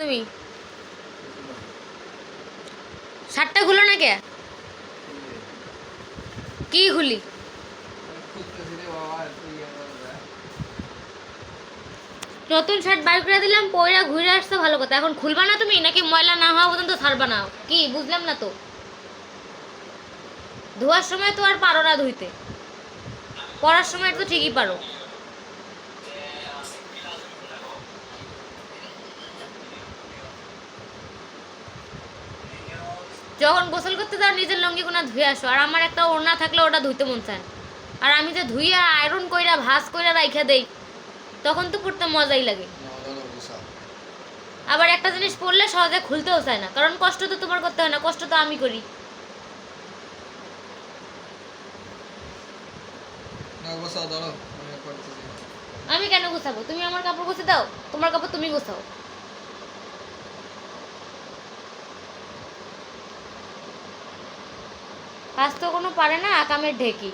তুমি? শার্টটা খুলো না কে? কি খুলি? নতুন শার্ট বার করে দিলাম পয়রা ঘুরে আসতে ভালো কথা। এখন খুলবা না তুমি? নাকি ময়লা না হওয়া পর্যন্ত ছাড়বা না? কি, বুঝলাম না তো। ধোয়ার সময় তো আর পারো না ধুইতে। পড়ার সময় তো ঠিকই পারো। যখন গোসল করতে যাও নিজের লঙ্গি কোনা ধুয়ে আসো। আর আমার একটা ওড়না থাকলে ওটা ধুইতে মন চায় আর আমি যে ধুইয়া আয়রন কইরা ভাস কইরা রাইখা দেই তখন তো পড়তে মজাই লাগে। আবার একটা জিনিস পড়লে সহজে খুলতেও চায় না কারণ কষ্ট তো তোমার করতে হয় না কষ্ট তো আমি করি। আমি কেন গোছাবো তুমি আমার কাপড় গুছে দাও তোমার কাপড় তুমি গোছাও। কাজ তো কোনো পারে না আকামের ঢেকি।